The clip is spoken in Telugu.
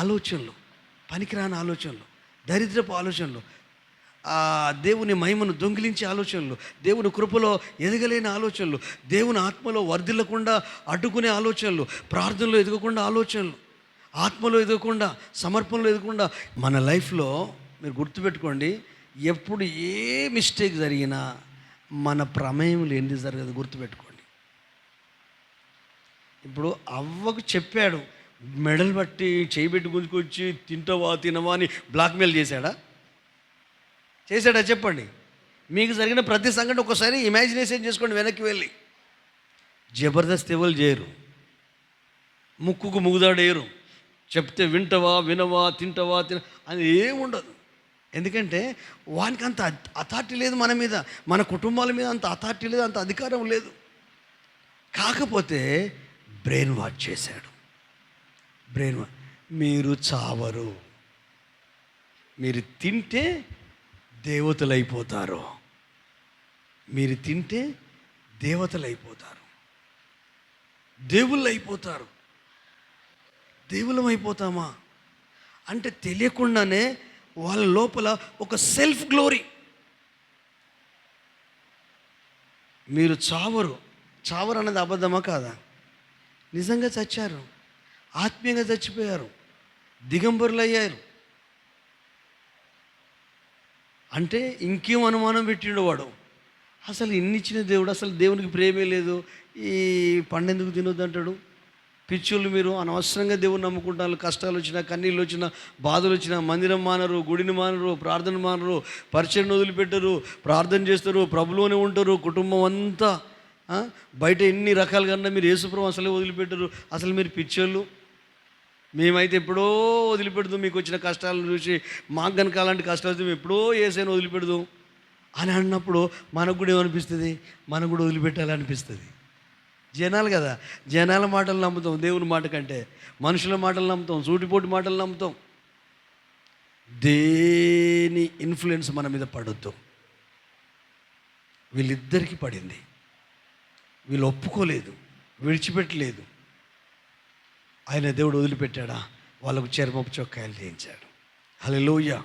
ఆలోచనలు పనికిరాని ఆలోచనలు దరిద్రపు ఆలోచనలు దేవుని మహిమను దొంగిలించే ఆలోచనలు దేవుని కృపలో ఎదగలేని ఆలోచనలు దేవుని ఆత్మలో వర్ధిల్లకుండా అడ్డుకునే ఆలోచనలు ప్రార్థనలో ఎదగకుండా ఆలోచనలు ఆత్మలో ఎదగకుండా సమర్పణలో ఎదగకుండా మన లైఫ్లో మీరు గుర్తుపెట్టుకోండి ఎప్పుడు ఏ మిస్టేక్ జరిగినా మన ప్రమేయం లేనిది జరగదు గుర్తుపెట్టుకోండి. ఇప్పుడు అవ్వకు చెప్పాడు మెడల్ బట్టి చేయి పెట్టి గుంజుకొచ్చి తింటావా తినవా అని బ్లాక్మెయిల్ చేశాడా? చేశాడా చెప్పండి. మీకు జరిగిన ప్రతి సంఘటన ఒకసారి ఇమాజినేషన్ చేసుకోండి వెనక్కి వెళ్ళి. జబర్దస్త్ ఎవరు చేయరు. ముక్కుకు ముగుదాడేయరు. చెప్తే వింటవా వినవా తింటవా తిన అని ఏముండదు ఎందుకంటే వానికి అంత అథారిటీ లేదు మన మీద. మన కుటుంబాల మీద అంత అథారిటీ లేదు అంత అధికారం లేదు. కాకపోతే బ్రెయిన్ వాష్ చేశాడు. బ్రెయిన్ మీరు చావరు. మీరు తింటే దేవతలు అయిపోతారు మీరు తింటే దేవతలు అయిపోతారు దేవుళ్ళు అయిపోతారు దేవులం అయిపోతామా అంటే తెలియకుండానే వాళ్ళ లోపల ఒక సెల్ఫ్ గ్లోరీ. మీరు చావరు. చావరు అన్నది అబద్ధమా కాదా? నిజంగా చచ్చారు. ఆత్మీయంగా చచ్చిపోయారు. దిగంబరులు అయ్యారు అంటే ఇంకేం అనుమానం పెట్టిండు వాడు? అసలు ఇన్నిచ్చిన దేవుడు అసలు దేవునికి ప్రేమే లేదు. ఈ పండెందుకు తినొద్దు అంటాడు? పిచ్చులు మీరు అనవసరంగా దేవుని నమ్ముకుంటారు కష్టాలు వచ్చినా కన్నీళ్ళు వచ్చినా బాధలు వచ్చినా మందిరం మానరు గుడిని మానరు ప్రార్థన మానరు పరిచయం వదిలిపెట్టరు ప్రార్థన చేస్తారు ప్రభులోనే ఉంటారు కుటుంబం అంతా బయట ఎన్ని రకాలుగా మీరు యేసుప్రభు అసలే వదిలిపెట్టరు. అసలు మీరు పిచ్చోళ్ళు? మేమైతే ఎప్పుడో వదిలిపెడదాం మీకు వచ్చిన కష్టాలను చూసి మాకు కనుక అలాంటి కష్టాలు మేము ఎప్పుడో ఏసైనా వదిలిపెడదాం అని అన్నప్పుడు మనకు కూడా ఏమనిపిస్తుంది? మనకు కూడా వదిలిపెట్టాలనిపిస్తుంది. జనాలు కదా జనాల మాటలు నమ్ముతాం దేవుని మాట కంటే. మనుషుల మాటలు నమ్ముతాం సూటిపోటి మాటలు నమ్ముతాం. దేని ఇన్ఫ్లుయెన్స్ మన మీద పడొద్దు. వీళ్ళిద్దరికీ పడింది. వీళ్ళు ఒప్పుకోలేదు విడిచిపెట్టలేదు. ఆయన దేవుడు వదిలిపెట్టాడా? వాళ్ళకు చర్మపు చొక్కాయలు చేయించాడు హలో